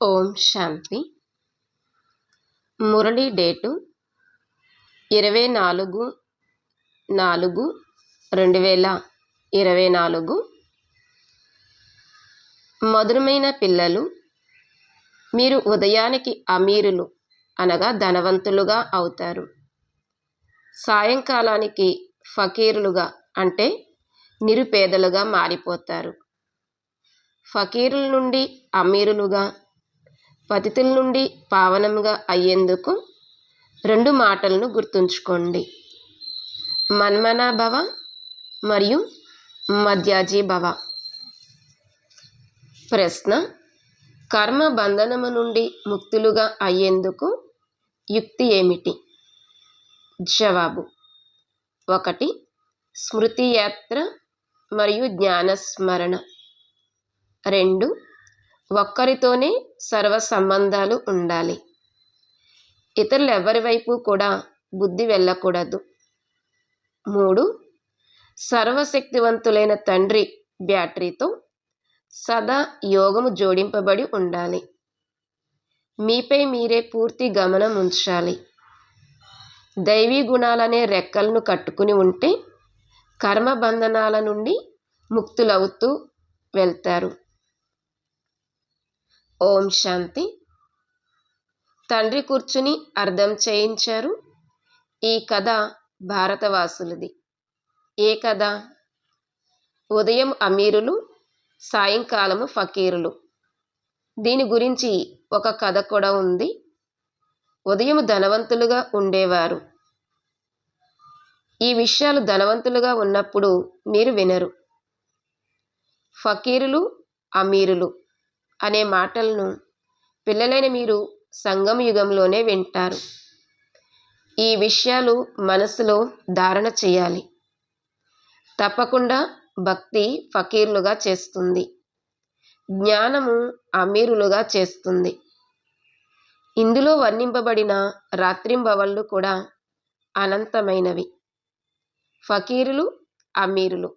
ఓం శాంతి. Murali date ఇరవై నాలుగు నాలుగు రెండు వేల ఇరవై నాలుగు. మధురమైన పిల్లలు మీరు ఉదయానికి అమీరులు అనగా ధనవంతులుగా అవుతారు. సాయంకాలానికి ఫకీరులుగా అంటే నిరుపేదలుగా మారిపోతారు. ఫకీరుల నుండి అమీరులుగా పతితుల నుండి పావనంగా అయ్యేందుకు రెండు మాటలను గుర్తుంచుకోండి. మన్మనాభవ మరియు మధ్యాజీ భవ. ప్రశ్న కర్మ బంధనము నుండి ముక్తులుగా అయ్యేందుకు యుక్తి ఏమిటి? జవాబు ఒకటి స్మృతియాత్ర మరియు జ్ఞానస్మరణ. రెండు ఒక్కరితోనే సర్వ సంబంధాలు ఉండాలి. ఇతరులు ఎవరి వైపు కూడా బుద్ధి వెళ్ళకూడదు. మూడు సర్వశక్తివంతులైన తండ్రి బ్యాటరీతో సదా యోగము జోడింపబడి ఉండాలి. మీపై మీరే పూర్తి గమనం ఉంచాలి. దైవీ గుణాలనే రెక్కలను కట్టుకుని ఉంటే కర్మ బంధనాల నుండి ముక్తులవుతూ వెళ్తారు. ఓం శాంతి. తండ్రి కూర్చుని అర్థం చేయించారు. ఈ కథ భారతవాసులది. ఏ కథ? ఉదయం అమీరులు సాయంకాలము ఫకీరులు. దీని గురించి ఒక కథ కూడా ఉంది. ఉదయం ధనవంతులుగా ఉండేవారు. ఈ విషయాలు ధనవంతులుగా ఉన్నప్పుడు మీరు వినరు. ఫకీరులు అమీరులు. అనే మాటలను పిల్లలైన మీరు సంగమ యుగంలోనే వింటారు. ఈ విషయాలు మనసులో ధారణ చేయాలి. తప్పకుండా భక్తి ఫకీర్లుగా చేస్తుంది. జ్ఞానము అమీరులుగా చేస్తుంది. ఇందులో వర్ణింపబడిన రాత్రింబవళ్ళు కూడా అనంతమైనవి. ఫకీరులు అమీరులు.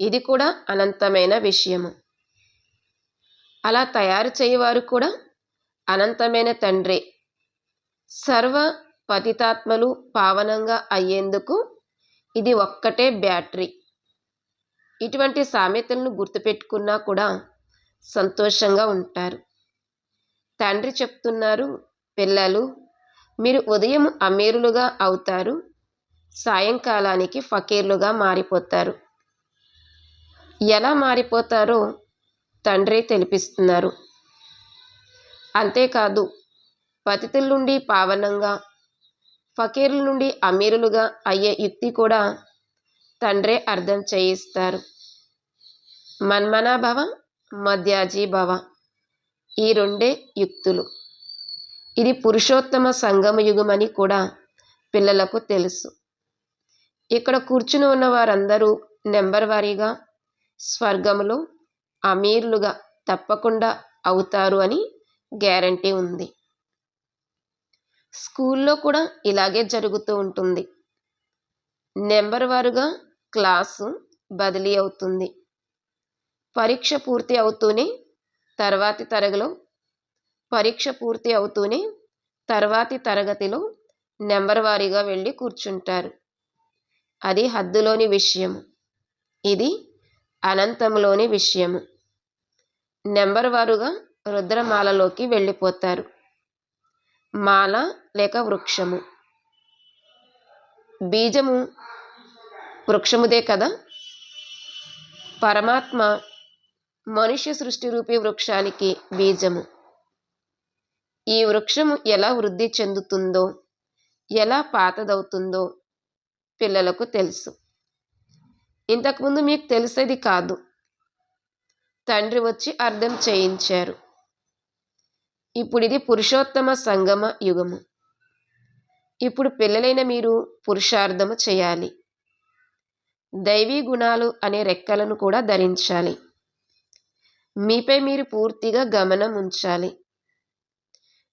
ఇది కూడా అనంతమైన విషయము. అలా తయారు చేయవారు కూడా అనంతమైన తండ్రి. సర్వ పతితాత్మలు పావనంగా అయ్యేందుకు ఇది ఒక్కటే బ్యాటరీ. ఇటువంటి సామెతలను గుర్తుపెట్టుకున్నా కూడా సంతోషంగా ఉంటారు. తండ్రి చెప్తున్నారు పిల్లలు మీరు ఉదయం అమీరులుగా అవుతారు సాయంకాలానికి ఫకీర్లుగా మారిపోతారు. ఎలా మారిపోతారో తండ్రి తెలిపిస్తున్నారు. అంతేకాదు పతితుల నుండి పావనంగా ఫకీర్ల నుండి అమీరులుగా అయ్యే యుక్తి కూడా తండ్రే అర్థం చేయిస్తారు. మన్మనాభవ మధ్యాజీ భవ ఈ రెండే యుక్తులు. ఇది పురుషోత్తమ సంగమ యుగమని కూడా పిల్లలకు తెలుసు. ఇక్కడ కూర్చుని ఉన్న వారందరూ నెంబర్ వారీగా స్వర్గంలో అమీర్లుగా తప్పకుండా అవుతారు అని గ్యారంటీ ఉంది. స్కూల్లో కూడా ఇలాగే జరుగుతూ ఉంటుంది. నెంబర్ వారుగా క్లాసు బదిలీ అవుతుంది. పరీక్ష పూర్తి అవుతూనే తర్వాతి తరగలో పరీక్ష పూర్తి అవుతూనే తర్వాతి తరగతిలో నెంబర్ వారీగా వెళ్ళి కూర్చుంటారు. అది హద్దులోని విషయము. ఇది అనంతంలోని విషయము. నెంబర్ వారుగా రుద్రమాలలోకి వెళ్ళిపోతారు. మాల లేక వృక్షము. బీజము వృక్షముదే కదా? పరమాత్మ మనుష్య సృష్టి రూపీ వృక్షానికి బీజము. ఈ వృక్షము ఎలా వృద్ధి చెందుతుందో ఎలా పాతదవుతుందో పిల్లలకు తెలుసు. ఇంతకుముందు మీకు తెలిసేది కాదు. తండ్రి వచ్చి అర్థం చేయించారు. ఇప్పుడు ఇది పురుషోత్తమ సంగమ యుగము. ఇప్పుడు పిల్లలైన మీరు పురుషార్థము చేయాలి. దైవీ గుణాలు అనే రెక్కలను కూడా ధరించాలి. మీపై మీరు పూర్తిగా గమనం ఉంచాలి.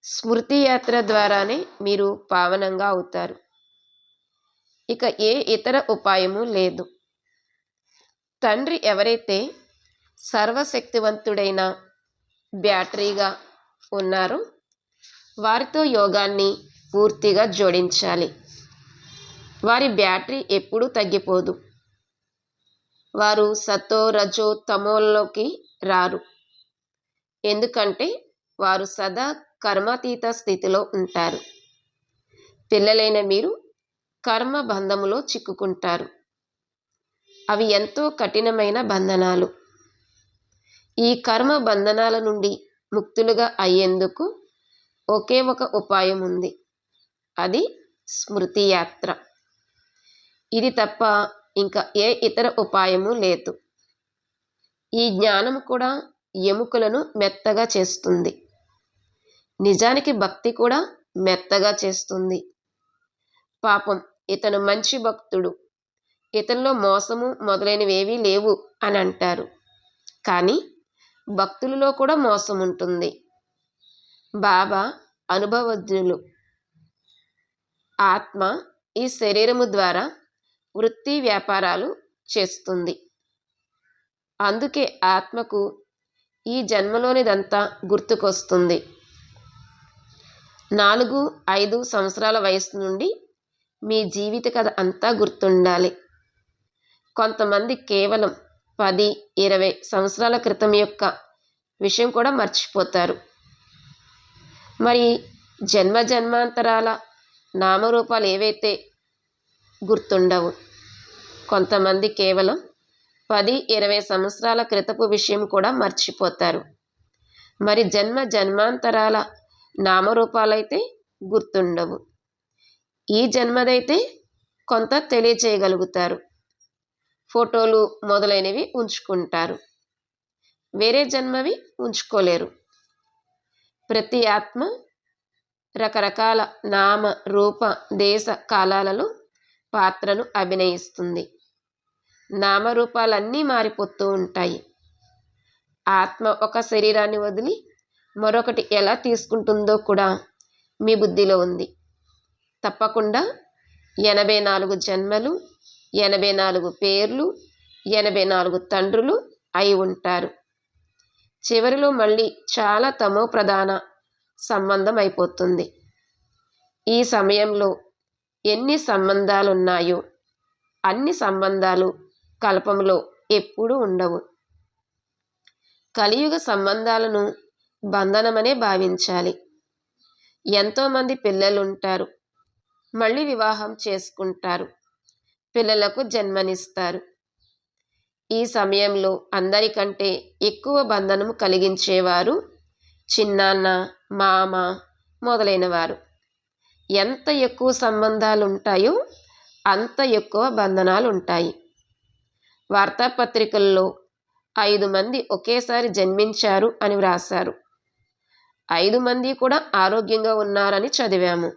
స్మృతి యాత్ర ద్వారానే మీరు పావనంగా అవుతారు. ఇక ఏ ఇతర ఉపాయము లేదు. తండ్రి ఎవరైతే సర్వశక్తివంతుడైన బ్యాటరీగా ఉన్నారు. వారితో యోగాన్ని పూర్తిగా జోడించాలి. వారి బ్యాటరీ ఎప్పుడూ తగ్గిపోదు. వారు సతో రజో తమోల్లోకి రారు. ఎందుకంటే వారు సదా కర్మాతీత స్థితిలో ఉంటారు. పిల్లలైన మీరు కర్మ బంధములో చిక్కుకుంటారు. అవి ఎంతో కఠినమైన బంధనాలు. ఈ కర్మ బంధనాల నుండి ముక్తులుగా అయ్యేందుకు ఒకే ఒక ఉపాయం ఉంది. అది స్మృతి యాత్ర. ఇది తప్ప ఇంకా ఏ ఇతర ఉపాయము లేదు. ఈ జ్ఞానం కూడా ఎముకలను మెత్తగా చేస్తుంది. నిజానికి భక్తి కూడా మెత్తగా చేస్తుంది. పాపం ఇతను మంచి భక్తుడు. ఇతనిలో మోసము మొదలైనవేవీ లేవు అని అంటారు. కానీ భక్తులలో కూడా మోసం ఉంటుంది బాబా అనుభవజ్ఞులు. ఆత్మ ఈ శరీరము ద్వారా వృత్తి వ్యాపారాలు చేస్తుంది. అందుకే ఆత్మకు ఈ జన్మలోనిదంతా గుర్తుకొస్తుంది. నాలుగు ఐదు సంవత్సరాల వయసు నుండి మీ జీవిత కథ అంతా గుర్తుండాలి. కొంతమంది కేవలం పది ఇరవై సంవత్సరాల క్రితం యొక్క విషయం కూడా మర్చిపోతారు. మరి జన్మ జన్మాంతరాల నామరూపాలు ఏవైతే గుర్తుండవు? కొంతమంది కేవలం పది ఇరవై సంవత్సరాల క్రితపు విషయం కూడా మర్చిపోతారు. మరి జన్మ జన్మాంతరాల నామరూపాలైతే గుర్తుండవు. ఈ జన్మదైతే కొంత తెలియచేయగలుగుతారు. ఫోటోలు మొదలైనవి ఉంచుకుంటారు. వేరే జన్మవి ఉంచుకోలేరు. ప్రతి ఆత్మ రకరకాల నామ రూప దేశ కాలాలలో పాత్రను అభినయిస్తుంది. నామరూపాలన్నీ మారిపోతూ ఉంటాయి. ఆత్మ ఒక శరీరాన్ని వదిలి మరొకటి ఎలా తీసుకుంటుందో కూడా మీ బుద్ధిలో ఉంది. తప్పకుండా ఎనభై నాలుగు జన్మలు ఎనభై నాలుగు పేర్లు ఎనభై నాలుగు తండ్రులు అయి ఉంటారు. చివరిలో మళ్ళీ చాలా తమో ప్రధాన సంబంధం అయిపోతుంది. ఈ సమయంలో ఎన్ని సంబంధాలు ఉన్నాయో అన్ని సంబంధాలు కల్పంలో ఎప్పుడూ ఉండవు. కలియుగ సంబంధాలను బంధనమనే భావించాలి. ఎంతోమంది పిల్లలు ఉంటారు మళ్ళీ వివాహం చేసుకుంటారు. పిల్లలకు జన్మనిస్తారు. ఈ సమయంలో అందరికంటే ఎక్కువ బంధనం కలిగించేవారు చిన్నాన్న మామ మొదలైనవారు. ఎంత ఎక్కువ సంబంధాలు ఉంటాయో అంత ఎక్కువ బంధనాలు ఉంటాయి వార్తాపత్రికల్లో ఐదు మంది ఒకేసారి జన్మించారు అని వ్రాశారు. ఐదు మంది కూడా ఆరోగ్యంగా ఉన్నారని చదివాము.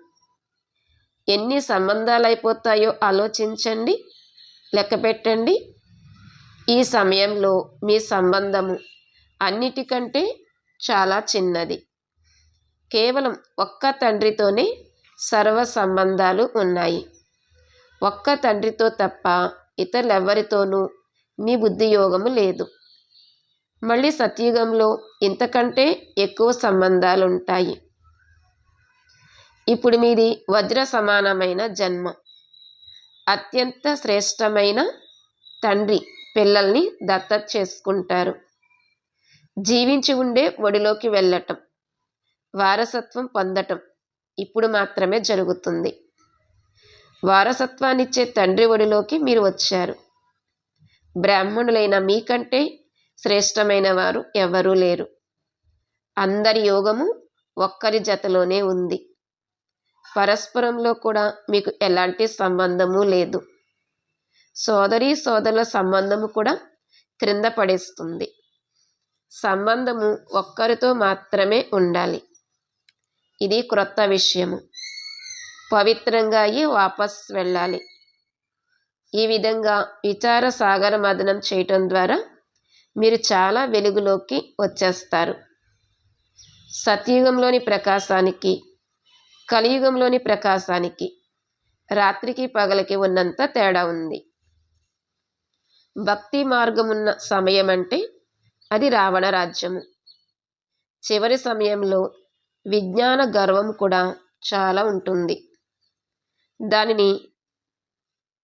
ఎన్ని సంబంధాలు అయిపోతాయో ఆలోచించండి లెక్క పెట్టండి. ఈ సమయంలో మీ సంబంధము అన్నిటికంటే చాలా చిన్నది. కేవలం ఒక్క తండ్రితోనే సర్వ సంబంధాలు ఉన్నాయి. ఒక్క తండ్రితో తప్ప ఇతరులెవ్వరితోనూ మీ బుద్ధి యోగము లేదు. మళ్ళీ సత్యుగంలో ఇంతకంటే ఎక్కువ సంబంధాలు ఉంటాయి ఇప్పుడు మీది వజ్ర సమానమైన జన్మ. అత్యంత శ్రేష్టమైన తండ్రి పిల్లల్ని దత్తత చేసుకుంటారు. జీవించి ఉండే ఒడిలోకి వెళ్ళటం వారసత్వం పొందటం ఇప్పుడు మాత్రమే జరుగుతుంది. వారసత్వాన్నిచ్చే తండ్రి ఒడిలోకి మీరు వచ్చారు. బ్రాహ్మణులైన మీకంటే శ్రేష్టమైన వారు ఎవరూ లేరు. అందరి యోగము ఒక్కరి జతలోనే ఉంది. పరస్పరంలో కూడా మీకు ఎలాంటి సంబంధము లేదు. సోదరి సోదరుల సంబంధము కూడా క్రింద పడేస్తుంది. సంబంధము ఒక్కరితో మాత్రమే ఉండాలి. ఇది క్రొత్త విషయము. పవిత్రంగా అయ్యి వాపస్ వెళ్ళాలి. ఈ విధంగా విచార సాగర మదనం చేయటం ద్వారా మీరు చాలా వెలుగులోకి వచ్చేస్తారు. సత్యుగంలోని ప్రకాశానికి కలియుగంలోని ప్రకాశానికి రాత్రికి పగలకి ఉన్నంత తేడా ఉంది. భక్తి మార్గమున్న సమయం అంటే అది రావణ రాజ్యము. చివరి సమయంలో విజ్ఞాన గర్వం కూడా చాలా ఉంటుంది. దానిని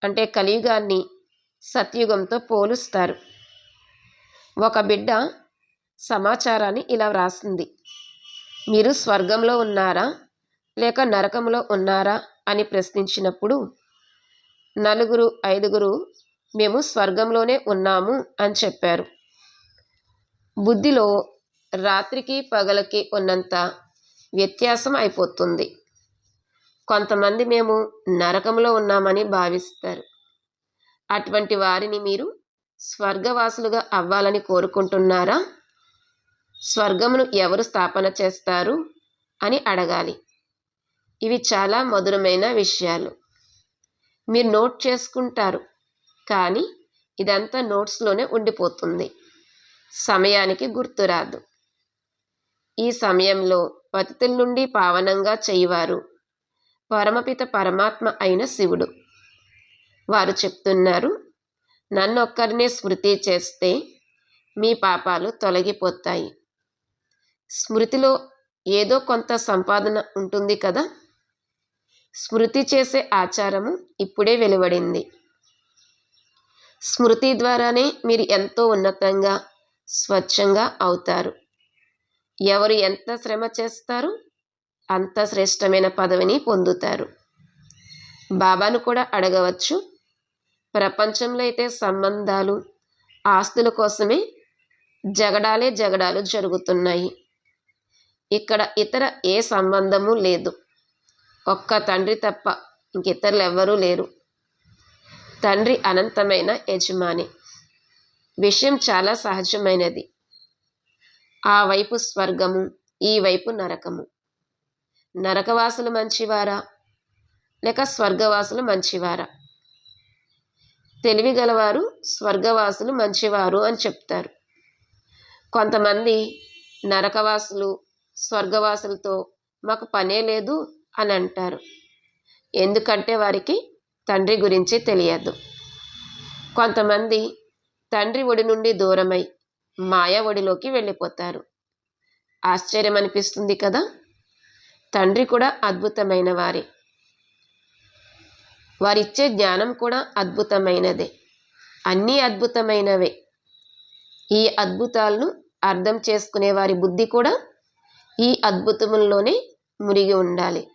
అంటే కలియుగాన్ని సత్యుగంతో పోలుస్తారు. ఒక బిడ్డ సమాచారాన్ని ఇలా వ్రాసింది. మీరు స్వర్గంలో ఉన్నారా? లేక నరకంలో ఉన్నారా అని ప్రశ్నించినప్పుడు నలుగురు ఐదుగురు మేము స్వర్గంలోనే ఉన్నాము అని చెప్పారు. బుద్ధిలో రాత్రికి పగలకి ఉన్నంత వ్యత్యాసం అయిపోతుంది. కొంతమంది మేము నరకంలో ఉన్నామని భావిస్తారు. అటువంటి వారిని మీరు స్వర్గవాసులుగా అవ్వాలని కోరుకుంటున్నారా? స్వర్గమును ఎవరు స్థాపన చేస్తారు అని అడగాలి. ఇవి చాలా మధురమైన విషయాలు. మీరు నోట్ చేసుకుంటారు. కానీ ఇదంతా నోట్స్లోనే ఉండిపోతుంది. సమయానికి గుర్తురాదు ఈ సమయంలో పతితుల నుండి పావనంగా చేయవారు పరమపిత పరమాత్మ అయిన శివుడు. వారు చెప్తున్నారు నన్నొక్కరినే స్మృతి చేస్తే మీ పాపాలు తొలగిపోతాయి. స్మృతిలో ఏదో కొంత సంపాదన ఉంటుంది కదా? స్మృతి చేసే ఆచారము ఇప్పుడే వెలువడింది. స్మృతి ద్వారానే మీరు ఎంతో ఉన్నతంగా స్వచ్ఛంగా అవుతారు. ఎవరు ఎంత శ్రమ చేస్తారు అంత శ్రేష్టమైన పదవిని పొందుతారు. బాబాను కూడా అడగవచ్చు. ప్రపంచంలో అయితే సంబంధాలు ఆస్తుల కోసమే జగడాలే జగడాలు జరుగుతున్నాయి. ఇక్కడ ఇతర ఏ సంబంధము లేదు. ఒక్క తండ్రి తప్ప ఇంకితరులు ఎవ్వరూ లేరు. తండ్రి అనంతమైన యజమాని. విషయం చాలా సహజమైనది. ఆ వైపు స్వర్గము ఈ వైపు నరకము. నరకవాసులు మంచివారా? లేక స్వర్గవాసులు మంచివారా? తెలివి గలవారు స్వర్గవాసులు మంచివారు అని చెప్తారు. కొంతమంది నరకవాసులు స్వర్గవాసులతో మాకు పనే లేదు అని అంటారు ఎందుకంటే వారికి తండ్రి గురించి తెలియదు. కొంతమంది తండ్రి ఒడి నుండి దూరమై మాయ ఒడిలోకి వెళ్ళిపోతారు. ఆశ్చర్యం అనిపిస్తుంది కదా? తండ్రి కూడా అద్భుతమైన వారే. వారిచ్చే జ్ఞానం కూడా అద్భుతమైనదే. అన్నీ అద్భుతమైనవే. ఈ అద్భుతాలను అర్థం చేసుకునే వారి బుద్ధి కూడా ఈ అద్భుతముల్లోనే మురిగి ఉండాలి.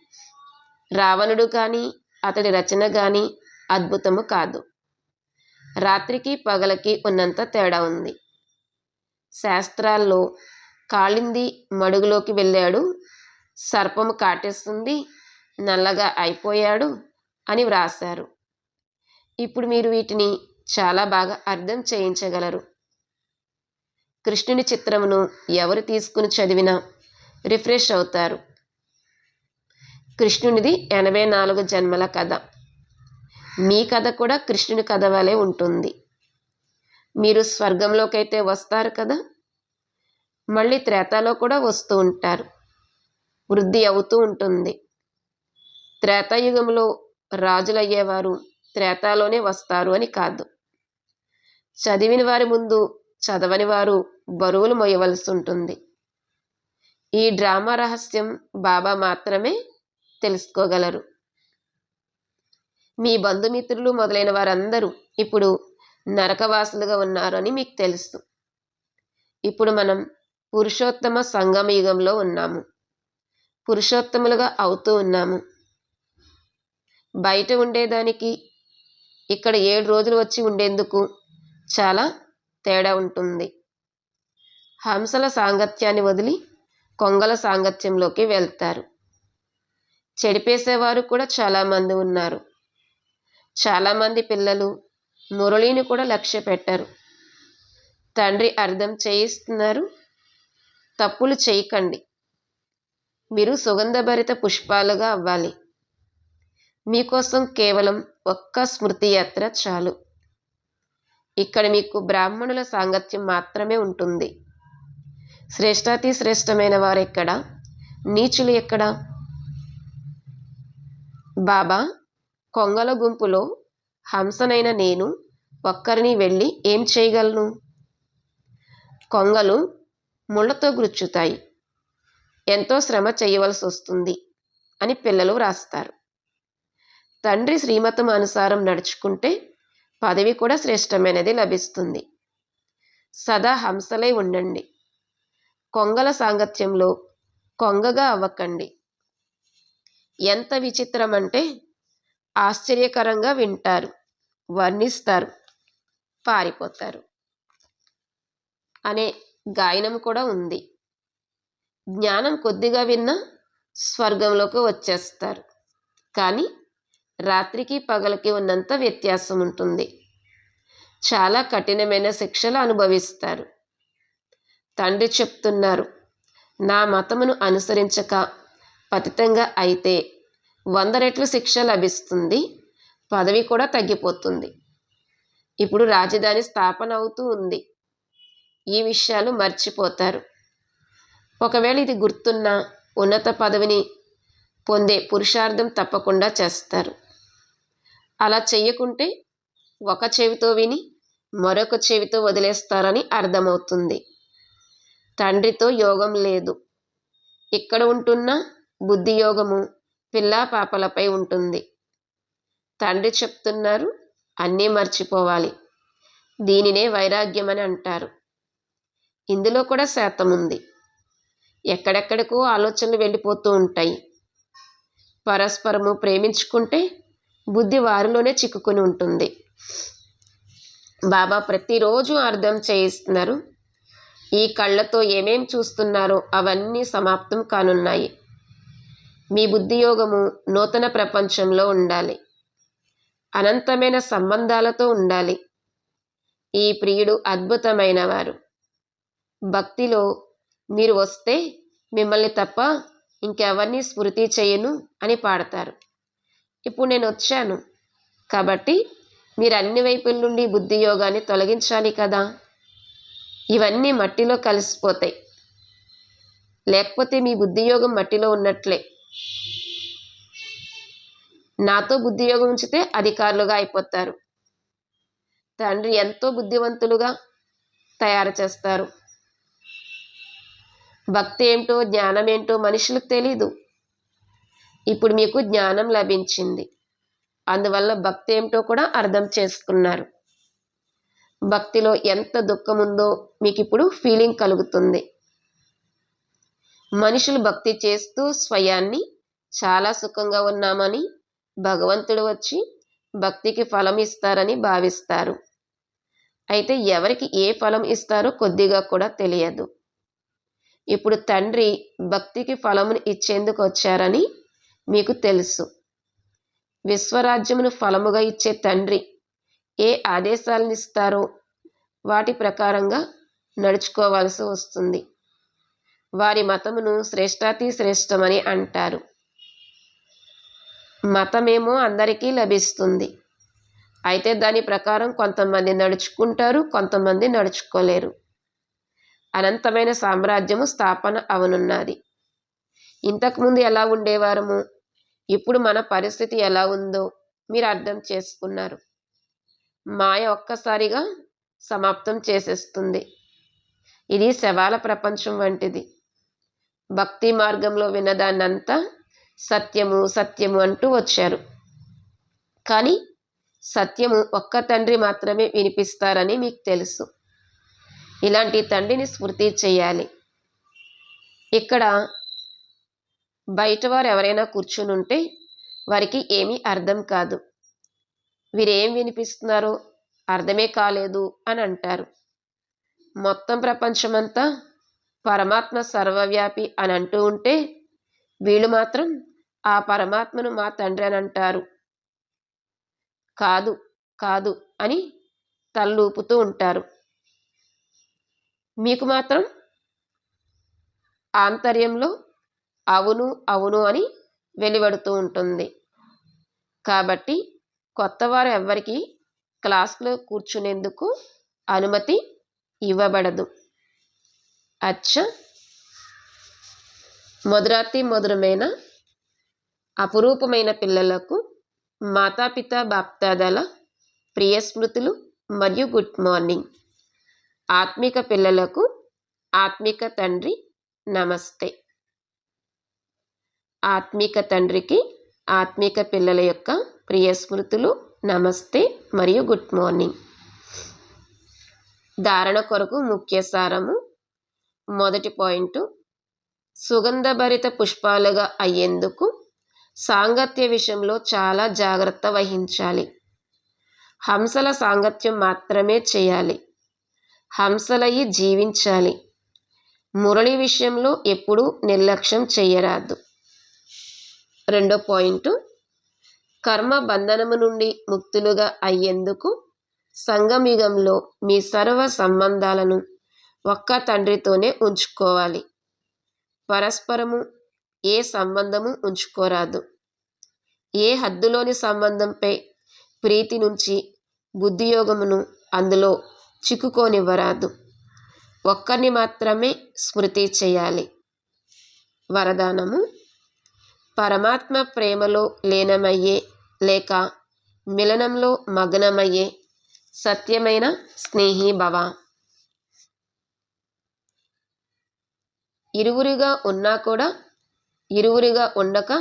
రావణుడు కానీ అతడి రచన కానీ అద్భుతము కాదు. రాత్రికి పగలకి ఉన్నంత తేడా ఉంది. శాస్త్రాల్లో కాళింది మడుగులోకి వెళ్ళాడు. సర్పము కాటేస్తుంది నల్లగా అయిపోయాడు అని వ్రాశారు. ఇప్పుడు మీరు వీటిని చాలా బాగా అర్థం చేయించగలరు. కృష్ణుని చిత్రమును ఎవరు తీసుకుని చదివినా రిఫ్రెష్ అవుతారు. కృష్ణునిది ఎనభై నాలుగు జన్మల కథ. మీ కథ కూడా కృష్ణుని కథ వలె ఉంటుంది. మీరు స్వర్గంలోకైతే వస్తారు కదా? మళ్ళీ త్రేతాలో కూడా వస్తూ ఉంటారు. వృద్ధి అవుతూ ఉంటుంది. త్రేతాయుగంలో రాజులయ్యేవారు త్రేతాలోనే వస్తారు అని కాదు. చదివిన వారి ముందు చదవని వారు బరువులు మొయ్యవలసి ఉంటుంది. ఈ డ్రామా రహస్యం బాబా మాత్రమే తెలుసుకోగలరు. మీ బంధుమిత్రులు మొదలైన వారందరూ ఇప్పుడు నరకవాసులుగా ఉన్నారని మీకు తెలుసు. ఇప్పుడు మనం పురుషోత్తమ సంగమ యుగంలో ఉన్నాము. పురుషోత్తములుగా అవుతూ ఉన్నాము. బయట ఉండేదానికి ఇక్కడ ఏడు రోజులు వచ్చి ఉండేందుకు చాలా తేడా ఉంటుంది. హంసల సాంగత్యాన్ని వదిలి కొంగల సాంగత్యంలోకి వెళ్తారు. చెడిపేసేవారు కూడా చాలామంది ఉన్నారు. చాలామంది పిల్లలు మురళిని కూడా లక్ష్య పెట్టారు. తండ్రి అర్థం చేయిస్తున్నారు. తప్పులు చేయకండి. మీరు సుగంధభరిత పుష్పాలుగా అవ్వాలి. మీకోసం కేవలం ఒక్క స్మృతి యాత్ర చాలు. ఇక్కడ మీకు బ్రాహ్మణుల సాంగత్యం మాత్రమే ఉంటుంది. శ్రేష్టాతి శ్రేష్టమైన వారు ఎక్కడ? నీచులు ఎక్కడ? బాబా కొంగల గుంపులో హంసనైన నేను ఒక్కరిని వెళ్ళి ఏం చేయగలను? కొంగలు ముళ్ళతో గుచ్చుతాయి. ఎంతో శ్రమ చేయవలసి వస్తుంది అని పిల్లలు వ్రాస్తారు. తండ్రి శ్రీమతం అనుసారం నడుచుకుంటే పదవి కూడా శ్రేష్టమైనది లభిస్తుంది. సదా హంసలై ఉండండి. కొంగల సాంగత్యంలో కొంగగా అవ్వకండి. ఎంత విచిత్రం అంటే ఆశ్చర్యకరంగా వింటారు వర్ణిస్తారు పారిపోతారు. అనే గాయనం కూడా ఉంది. జ్ఞానం కొద్దిగా విన్నా స్వర్గంలోకి వచ్చేస్తారు. కానీ రాత్రికి పగలకి ఉన్నంత వ్యత్యాసం ఉంటుంది. చాలా కఠినమైన శిక్షలు అనుభవిస్తారు. తండ్రి చెప్తున్నారు నా మతమును అనుసరించక పతితంగా అయితే వంద రెట్లు శిక్ష లభిస్తుంది పదవి కూడా తగ్గిపోతుంది. ఇప్పుడు రాజధాని స్థాపన అవుతూ ఉంది. ఈ విషయాలు మర్చిపోతారు. ఒకవేళ ఇది గుర్తున్న ఉన్నత పదవిని పొందే పురుషార్థం తప్పకుండా చేస్తారు. అలా చెయ్యకుంటే ఒక చెవితో విని మరొక చెవితో వదిలేస్తారని అర్థమవుతుంది. తండ్రితో యోగం లేదు. ఇక్కడ ఉంటున్నా బుద్ధి యోగము పిల్లా పాపలపై ఉంటుంది. తండ్రి చెప్తున్నారు అన్నీ మర్చిపోవాలి. దీనినే వైరాగ్యం అని అంటారు. ఇందులో కూడా శాతం ఉంది. ఎక్కడెక్కడికో ఆలోచనలు వెళ్ళిపోతూ ఉంటాయి. పరస్పరము ప్రేమించుకుంటే బుద్ధి వారిలోనే చిక్కుకుని ఉంటుంది. బాబా ప్రతిరోజు అర్థం చేయిస్తున్నారు. ఈ కళ్ళతో ఏమేం చూస్తున్నారో అవన్నీ సమాప్తం కానున్నాయి. మీ బుద్ధియోగము నూతన ప్రపంచంలో ఉండాలి. అనంతమైన సంబంధాలతో ఉండాలి. ఈ ప్రియుడు అద్భుతమైన వారు భక్తిలో మీరు వస్తే మిమ్మల్ని తప్ప ఇంకెవరిని స్మృతి చేయను అని పాడతారు. ఇప్పుడు నేను వచ్చాను. కాబట్టి మీరు అన్ని వైపుల నుండి బుద్ధి యోగాన్ని తొలగించాలి కదా. ఇవన్నీ మట్టిలో కలిసిపోతాయి. లేకపోతే మీ బుద్ధియోగం మట్టిలో ఉన్నట్లే. నాతో బుద్ధియోగం ఉంచితే అధికారులుగా అయిపోతారు. తండ్రి ఎంతో బుద్ధివంతులుగా తయారు చేస్తారు. భక్తి ఏంటో జ్ఞానం ఏంటో మనుషులకు తెలీదు. ఇప్పుడు మీకు జ్ఞానం లభించింది. అందువల్ల భక్తి ఏమిటో కూడా అర్థం చేసుకున్నారు. భక్తిలో ఎంత దుఃఖం ఉందో మీకు ఇప్పుడు ఫీలింగ్ కలుగుతుంది. మనుషులు భక్తి చేస్తూ స్వయాన్ని చాలా సుఖంగా ఉన్నామని భగవంతుడు వచ్చి భక్తికి ఫలం ఇస్తారని భావిస్తారు. అయితే ఎవరికి ఏ ఫలం ఇస్తారో కొద్దిగా కూడా తెలియదు. ఇప్పుడు తండ్రి భక్తికి ఫలమును ఇచ్చేందుకు వచ్చారని మీకు తెలుసు. విశ్వరాజ్యమును ఫలముగా ఇచ్చే తండ్రి ఏ ఆదేశాలను ఇస్తారో వాటి ప్రకారంగా నడుచుకోవాల్సి వస్తుంది. వారి మతమును శ్రేష్టాతి శ్రేష్టమని అంటారు. మతమేమో అందరికీ లభిస్తుంది. అయితే దాని ప్రకారం కొంతమంది నడుచుకుంటారు కొంతమంది నడుచుకోలేరు. అనంతమైన సామ్రాజ్యము స్థాపన అవనున్నది. ఇంతకుముందు ఎలా ఉండేవారము? ఇప్పుడు మన పరిస్థితి ఎలా ఉందో మీరు అర్థం చేసుకున్నారు. మాయ ఒక్కసారిగా సమాప్తం చేసేస్తుంది. ఇది శవాల ప్రపంచం వంటిది. భక్తి మార్గంలో విన్నదాన్నంతా సత్యము సత్యము అంటూ వచ్చారు. కానీ సత్యము ఒక్క తండ్రి మాత్రమే వినిపిస్తారని మీకు తెలుసు. ఇలాంటి తండ్రిని స్మృతి చేయాలి. ఇక్కడ బయట వారు ఎవరైనా కూర్చుని ఉంటే వారికి ఏమీ అర్థం కాదు. వీరేం వినిపిస్తున్నారో అర్థమే కాలేదు అని అంటారు. మొత్తం ప్రపంచమంతా పరమాత్మ సర్వవ్యాపి అని అంటూ ఉంటే వీళ్ళు మాత్రం ఆ పరమాత్మను మా తండ్రి అని అంటారు. కాదు కాదు అని తల్లూపుతూ ఉంటారు. మీకు మాత్రం ఆంతర్యంలో అవును అవును అని వెలువడుతూ ఉంటుంది. కాబట్టి కొత్తవారు ఎవ్వరికీ క్లాస్లో కూర్చునేందుకు అనుమతి ఇవ్వబడదు. అచ్చ. మధురాతి మధురమైన అపురూపమైన పిల్లలకు మాతాపిత బాప్తాదాల ప్రియ స్మృతులు మరియు గుడ్ మార్నింగ్. ఆత్మిక పిల్లలకు ఆత్మిక తండ్రి నమస్తే. ఆత్మిక తండ్రికి ఆత్మిక పిల్లల యొక్క ప్రియ స్మృతులు నమస్తే మరియు గుడ్ మార్నింగ్. ధారణ కొరకు ముఖ్య సారము మొదటి పాయింట్. సుగంధభరిత పుష్పాలుగా అయ్యేందుకు సాంగత్య విషయంలో చాలా జాగ్రత్త వహించాలి. హంసల సాంగత్యం మాత్రమే చేయాలి. హంసలయ్యి జీవించాలి. మురళి విషయంలో ఎప్పుడూ నిర్లక్ష్యం చేయరాదు. రెండో పాయింట్. కర్మ బంధనము నుండి ముక్తులుగా అయ్యేందుకు సంగమిగంలో మీ సర్వ సంబంధాలను ఒక్క తండ్రితోనే ఉంచుకోవాలి. పరస్పరము ఏ సంబంధము ఉంచుకోరాదు. ఏ హద్దులోని సంబంధంపై ప్రీతి నుంచి బుద్ధియోగమును అందులో చిక్కుకోనివ్వరాదు. ఒక్కరిని మాత్రమే స్మృతి చేయాలి. వరదానము పరమాత్మ ప్రేమలో లీనమయ్యే లేక మిలనంలో మగ్నమయ్యే సత్యమైన స్నేహి ఇరువురిగా ఉన్నా కూడా ఇరువురిగా ఉండక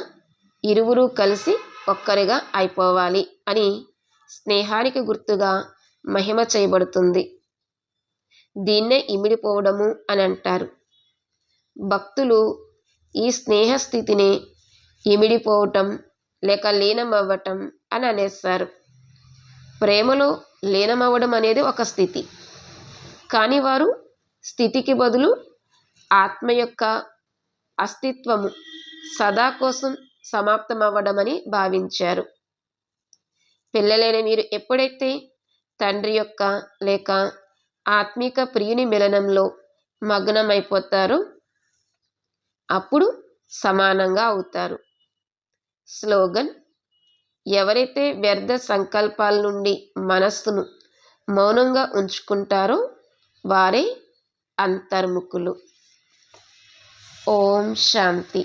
ఇరువురు కలిసి ఒక్కరిగా అయిపోవాలి అని స్నేహానికి గుర్తుగా మహిమ చేయబడుతుంది. దీన్నే ఇమిడిపోవడము అని అంటారు. భక్తులు ఈ స్నేహ స్థితిని ఇమిడిపోవటం లేక లీనమవ్వటం అని అనేస్తారు. ప్రేమలో లీనమవ్వడం అనేది ఒక స్థితి. కానీ వారు స్థితికి బదులు ఆత్మ యొక్క అస్తిత్వము సదా కోసం సమాప్తమవ్వడమని భావించారు. పిల్లలైన మీరు ఎప్పుడైతే తండ్రి యొక్క లేక ఆత్మీక ప్రియుని మిలనంలో మగ్నమైపోతారో అప్పుడు సమానంగా అవుతారు. స్లోగన్ ఎవరైతే వ్యర్థ సంకల్పాల నుండి మనస్సును మౌనంగా ఉంచుకుంటారో వారే అంతర్ముఖులు. ఓం శాంతి.